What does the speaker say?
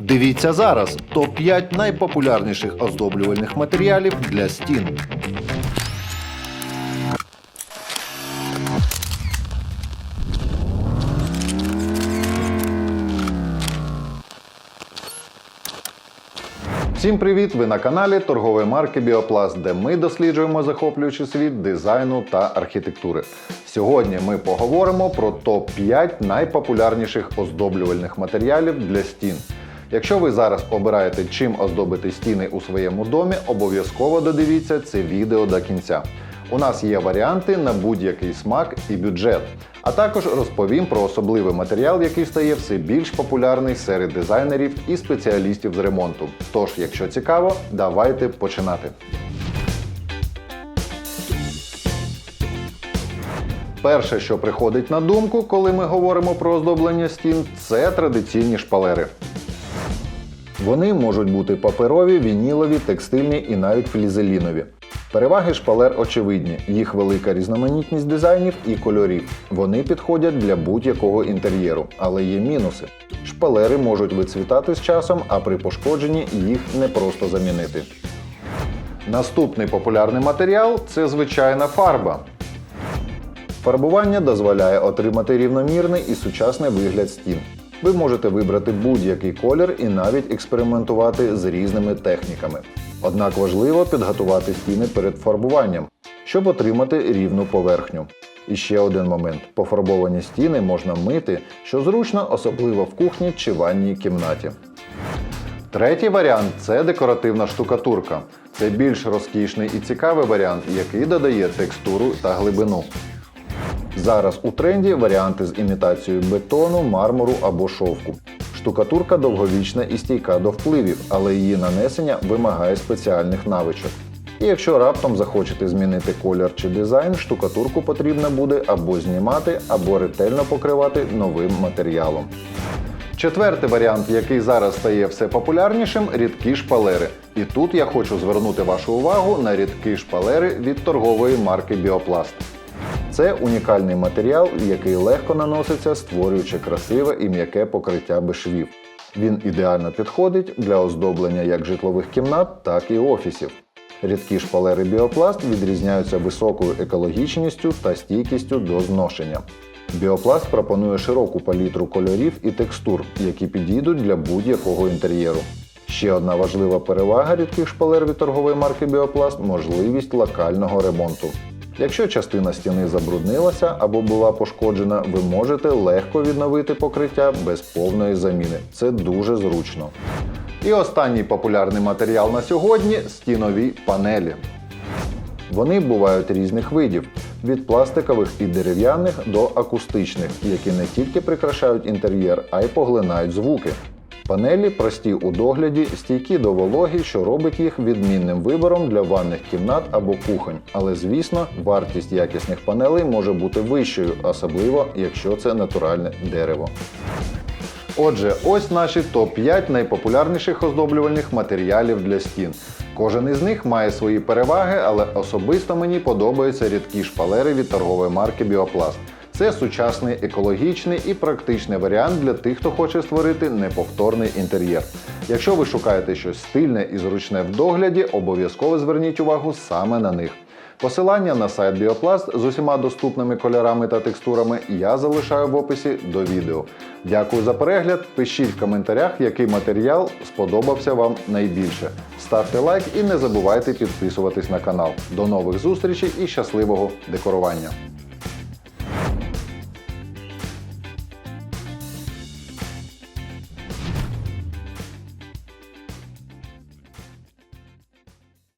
Дивіться зараз топ-5 найпопулярніших оздоблювальних матеріалів для стін. Всім привіт! Ви на каналі торгової марки Біопласт, де ми досліджуємо захоплюючий світ дизайну та архітектури. Сьогодні ми поговоримо про топ-5 найпопулярніших оздоблювальних матеріалів для стін. Якщо ви зараз обираєте, чим оздобити стіни у своєму домі, обов'язково додивіться це відео до кінця. У нас є варіанти на будь-який смак і бюджет. А також розповім про особливий матеріал, який стає все більш популярний серед дизайнерів і спеціалістів з ремонту. Тож, якщо цікаво, давайте починати. Перше, що приходить на думку, коли ми говоримо про оздоблення стін, це традиційні шпалери. Вони можуть бути паперові, вінілові, текстильні і навіть флізелінові. Переваги шпалер очевидні, їх велика різноманітність дизайнів і кольорів. Вони підходять для будь-якого інтер'єру, але є мінуси. Шпалери можуть вицвітати з часом, а при пошкодженні їх не просто замінити. Наступний популярний матеріал це звичайна фарба. Фарбування дозволяє отримати рівномірний і сучасний вигляд стін. Ви можете вибрати будь-який колір і навіть експериментувати з різними техніками. Однак важливо підготувати стіни перед фарбуванням, щоб отримати рівну поверхню. І ще один момент: пофарбовані стіни можна мити, що зручно, особливо в кухні чи ванній кімнаті. Третій варіант це декоративна штукатурка. Це більш розкішний і цікавий варіант, який додає текстуру та глибину. Зараз у тренді варіанти з імітацією бетону, мармуру або шовку. Штукатурка довговічна і стійка до впливів, але її нанесення вимагає спеціальних навичок. І якщо раптом захочете змінити колір чи дизайн, штукатурку потрібно буде або знімати, або ретельно покривати новим матеріалом. Четвертий варіант, який зараз стає все популярнішим рідкі шпалери. І тут я хочу звернути вашу увагу на рідкі шпалери від торгової марки Біопласт. Це унікальний матеріал, який легко наноситься, створюючи красиве і м'яке покриття без. Він ідеально підходить для оздоблення як житлових кімнат, так і офісів. Рідкі шпалери Біопласт відрізняються високою екологічністю та стійкістю до зношення. Біопласт пропонує широку палітру кольорів і текстур, які підійдуть для будь-якого інтер'єру. Ще одна важлива перевага рідких шпалер від торгової марки Біопласт можливість локального ремонту. Якщо частина стіни забруднилася або була пошкоджена, ви можете легко відновити покриття без повної заміни. Це дуже зручно. І останній популярний матеріал на сьогодні стінові панелі. Вони бувають різних видів від пластикових і дерев'яних до акустичних, які не тільки прикрашають інтер'єр, а й поглинають звуки. Панелі прості у догляді, стійкі до вологи, що робить їх відмінним вибором для ванних кімнат або кухонь. Але звісно, вартість якісних панелей може бути вищою, особливо якщо це натуральне дерево. Отже, ось наші топ-5 найпопулярніших оздоблювальних матеріалів для стін. Кожен із них має свої переваги, але особисто мені подобаються рідкі шпалери від торгової марки Біопласт. Це сучасний, екологічний і практичний варіант для тих, хто хоче створити неповторний інтер'єр. Якщо ви шукаєте щось стильне і зручне в догляді, обов'язково зверніть увагу саме на них. Посилання на сайт Біопласт з усіма доступними кольорами та текстурами я залишаю в описі до відео. Дякую за перегляд. Пишіть в коментарях, який матеріал сподобався вам найбільше. Ставте лайк і не забувайте підписуватись на канал. До нових зустрічей і щасливого декорування!